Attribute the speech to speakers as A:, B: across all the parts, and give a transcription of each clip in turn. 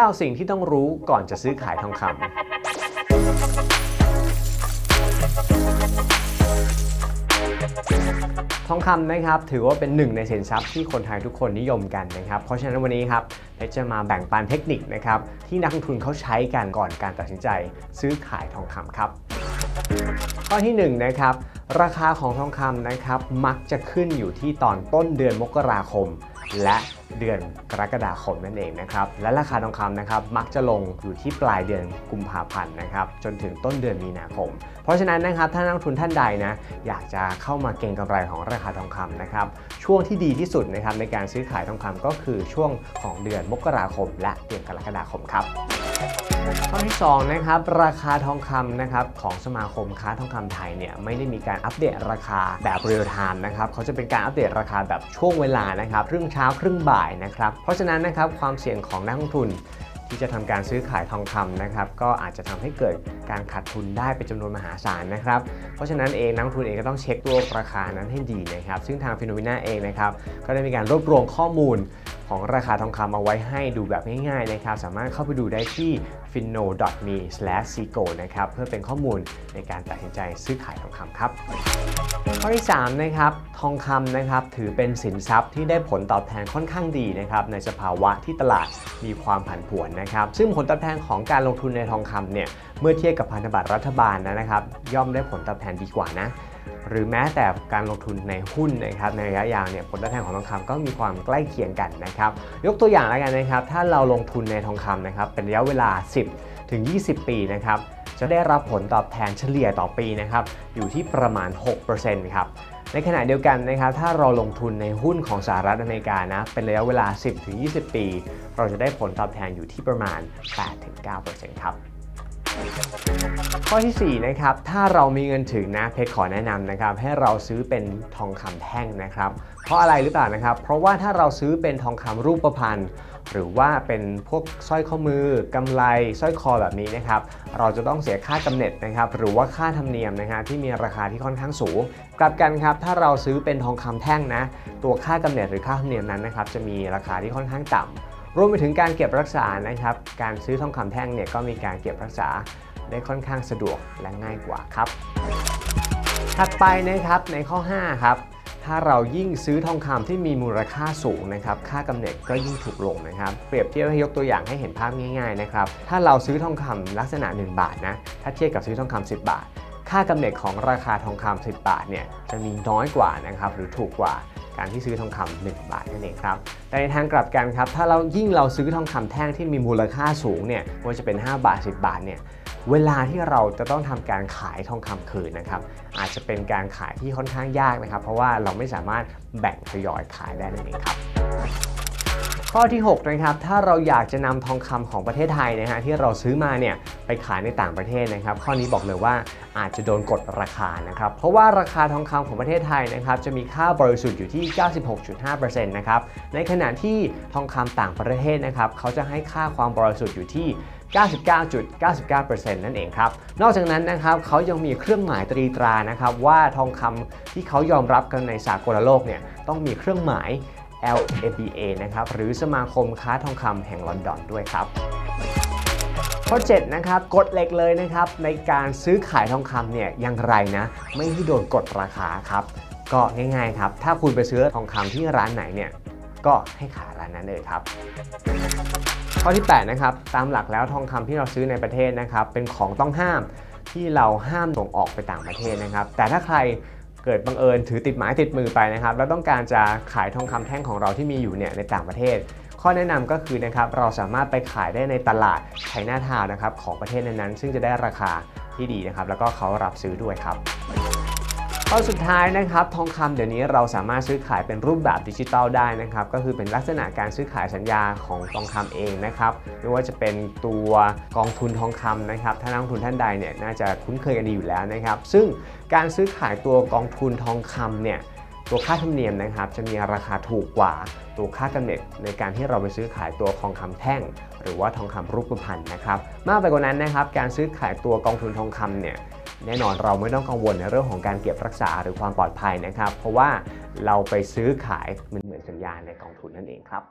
A: 9 สิ่งที่ต้องรู้ก่อนจะซื้อขายทองคำ ทองคำนะครับถือว่าเป็นหนึ่งในสินทรัพย์ที่คนไทยทุกคนนิยมกันนะครับ เพราะฉะนั้นวันนี้ครับเพชรจะมาแบ่งปันเทคนิคนะครับที่นักลงทุนเขาใช้กันก่อนการตัดสินใจ ซื้อขายทองคำครับ ข้อที่1นงนะครับราคาของทองคำนะครับมักจะขึ้นอยู่ที่ตอนต้นเดือนมกราคม และ เดือนกรกฎาคมนั่นเองนะครับและราคาทองคำนะครับมักจะลงอยู่ที่ปลายเดือนกุมภาพันธ์นะครับจนถึงต้นเดือนมีนาคม เพราะฉะนั้นนะครับถ้านักทุนท่านใดนะอยากจะเข้ามาเก็งกำไรของราคาทองคำนะครับช่วงที่ดีที่สุดนะครับในการซื้อขายทองคำก็คือช่วงของเดือนมกราคม และเดือนกรกฎาคมครับข้อที่2นะครับราคาทองคำนะครับของสมาคมค้าทองคำไทยเนี่ยไม่ได้มีการอัปเดตราคาแบบเรียลไทม์นะครับเขาจะเป็นการอัปเดตราคาแบบช่วงเวลานะครับครึ่งเช้าครึ่งบ่ายนะครับ เพราะฉะนั้นนะครับความเสี่ยงของนักลงทุนที่จะทำการซื้อขายทองคำนะครับก็อาจจะทำให้เกิดการขาดทุนได้เป็นจำนวนมหาศาลนะครับ เพราะฉะนั้นเองนักลงทุนเองก็ต้องเช็คตัวราคานั้นให้ดีนะครับ ซึ่งทางฟิโนวิน่าเองนะครับก็ได้มีการรวบรวมข้อมูลของราคาทองคำเอาไว้ให้ดูแบบง่ายๆนะครับ สามารถเข้าไปดูได้ที่ finno.me/sigo นะครับเพื่อเป็นข้อมูลในการตัดสินใจซื้อขายทองคำครับ ข้อที่3นะครับทองคำนะครับถือเป็นสินทรัพย์ที่ได้ผลตอบแทนค่อนข้างดีนะครับในสภาวะที่ตลาดมีความผันผวนนะครับ ซึ่งผลตอบแทนของการลงทุนในทองคำเนี่ยเมื่อเทียบกับพันธบัตรรัฐบาลนะครับ ย่อมได้ผลตอบแทนดีกว่านะ หรือแม้แต่การลงทุนในหุ้นนะครับในระยะยาวเนี่ยผลตอบแทนของทองคำก็มีความใกล้เคียงกันนะครับยกตัวอย่างแล้วกันนะครับถ้าเราลงทุนในทองคำนะครับเป็นระยะเวลา 10 ถึง 20 ปีนะครับจะได้รับผลตอบแทนเฉลี่ยต่อปีนะครับอยู่ที่ประมาณ 6%ครับในขณะเดียวกันนะครับถ้าเราลงทุนในหุ้นของสหรัฐอเมริกานะเป็นระยะเวลา 10-20 ปี เราจะได้ผลตอบแทนอยู่ที่ประมาณ 8-9%ครับ ข้อทีสี่ 4 นะครับ ถ้าเรามีเงินถึงนะเพชรขอแนะนำนะครับ ให้เราซื้อเป็นทองคำแท่งนะครับ เพราะอะไรหรือเปล่านะครับ เพราะว่าถ้าเราซื้อเป็นทองคำรูปพรรณหรือว่าเป็นพวกสร้อยข้อมือกำไรสร้อยคอแบบนี้นะครับ เราจะต้องเสียค่ากำเนิดนะครับ หรือว่าค่าธรรมเนียมนะครับที่มีราคาที่ค่อนข้างสูง กลับกันครับ ถ้าเราซื้อเป็นทองคำแท่งนะ ตัวค่ากำเนิดหรือค่าธรรมเนียมนั้นนะครับ จะมีราคาที่ค่อนข้างต่ำ รวมไปถึงการเก็บรักษานะครับ การซื้อทองคำแท่งเนี่ยก็มีการเก็บรักษาได้ค่อนข้างสะดวกและง่ายกว่าครับ ถัดไปนะครับในข้อ 5 ครับถ้าเรายิ่งซื้อทองคำที่มีมูลค่าสูงนะครับ ค่ากำเนิดก็ยิ่งถูกลงนะครับ เปรียบเทียบให้ยกตัวอย่างให้เห็นภาพง่ายๆนะครับ ถ้าเราซื้อทองคำลักษณะ 1 บาทนะ ถ้าเทียบกับซื้อทองคำ10 บาท ค่ากำเนิดของราคาทองคำ10 บาทเนี่ยจะมีน้อยกว่านะครับหรือถูกกว่าการที่ซื้อทองคำ1บาทนั่นเองครับ แต่ในทางกลับกันครับ ถ้าเรายิ่งเราซื้อทองคำแท่งที่มีมูลค่าสูงเนี่ยไม่ว่าจะเป็น 5 บาท 10 บาทเนี่ยเวลาที่เราจะต้องทำการขายทองคำคืนนะครับ อาจจะเป็นการขายที่ค่อนข้างยากนะครับ เพราะว่าเราไม่สามารถแบ่งทยอยขายได้นั่นเองครับ ข้อที่ 6 นะครับ ถ้าเราอยากจะนำทองคำของประเทศไทยนะฮะที่เราซื้อมาเนี่ยไปขายในต่างประเทศนะครับ ข้อนี้บอกเลยว่าอาจจะโดนกดราคานะครับ เพราะว่าราคาทองคำของประเทศไทยนะครับจะมีค่าบริสุทธิ์อยู่ที่ 96.5%นะครับ ในขณะที่ทองคำต่างประเทศนะครับเขาจะให้ค่าความบริสุทธิ์อยู่ที่99.99%นั่นเองครับ นอกจากนั้นนะครับเขายังมีเครื่องหมายตรีตรานะครับว่าทองคำที่เขายอมรับกันในสากลโลกเนี่ยต้องมีเครื่องหมาย LABA นะครับหรือสมาคมค้าทองคำแห่งลอนดอนด้วยครับข้อ7นะครับกฎเหล็กเลยนะครับในการซื้อขายทองคำเนี่ยอย่างไรนะไม่ให้โดนกดราคาครับก็ง่ายๆครับถ้าคุณไปซื้อทองคำที่ร้านไหนเนี่ยก็ให้ขายร้านนั้นเลยครับ ข้อที่8นะครับตามหลักแล้วทองคำที่เราซื้อในประเทศนะครับเป็นของต้องห้ามที่เราห้ามส่งออกไปต่างประเทศนะครับ แต่ถ้าใคร เกิดบังเอิญถือติดหมายติดมือไปนะครับ แล้วต้องการจะขายทองคำแท่งของเราที่มีอยู่เนี่ยในต่างประเทศ ข้อแนะนำก็คือนะครับเราสามารถไปขายได้ในตลาดไชน่าทาวน์นะครับของประเทศนั้นๆ ซึ่งจะได้ราคาที่ดีนะครับ แล้วก็เขารับซื้อด้วยครับ ข้อสุดท้ายนะครับทองคำเดี๋ยวนี้เราสามารถซื้อขายเป็นรูปแบบดิจิตอลได้นะครับก็คือเป็นลักษณะการซื้อขายสัญญาของทองคำเองนะครับไม่ว่าจะเป็นตัวกองทุนทองคำนะครับถ้านักลงทุนท่านใดเนี่ยน่าจะคุ้นเคยกันดีอยู่แล้วนะครับ ซึ่งการซื้อขายตัวกองทุนทองคำเนี่ยตัวค่าธรรมเนียมนะครับจะมีราคาถูกกว่าตัวค่ากำเนิดในการที่เราไปซื้อขายตัวทองคำแท่ง หรือว่าทองคำรูปพรรณนะครับมากไปกว่านั้นนะครับการซื้อขายตัวกองทุนทองคำเนี่ย แน่นอนเราไม่ต้องกังวลในเรื่องของการเก็บรักษาหรือความปลอดภัยนะครับ เพราะว่าเราไปซื้อขายมันเหมือนสัญญาในกองทุนนั่นเองครับ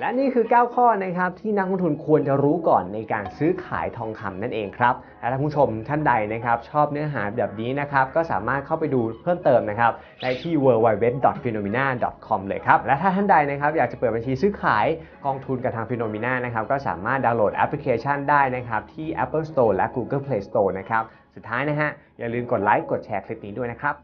A: และนี่คือ 9 ข้อนะครับที่นักลงทุนควรจะรู้ก่อนในการซื้อขายทองคำนั่นเองครับและถ้านผู้ชมท่านใดนะครับชอบเนื้อหาแบบนี้นะครับก็สามารถเข้าไปดูเพิ่มเติมนะครับได้ที่ www.phenomena.com เลยครับ และถ้าท่านใดนะครับอยากจะเปิดบัญชีซื้อขายกองทุนกับทาง Phenomena นะครับก็สามารถดาวน์โหลดแอปพลิเคชันได้นะครับที่ Apple Store และ Google Play Store นะครับสุดท้ายนะฮะอย่าลืมกดไลค์กดแชร์คลิปนี้ด้วยนะครับ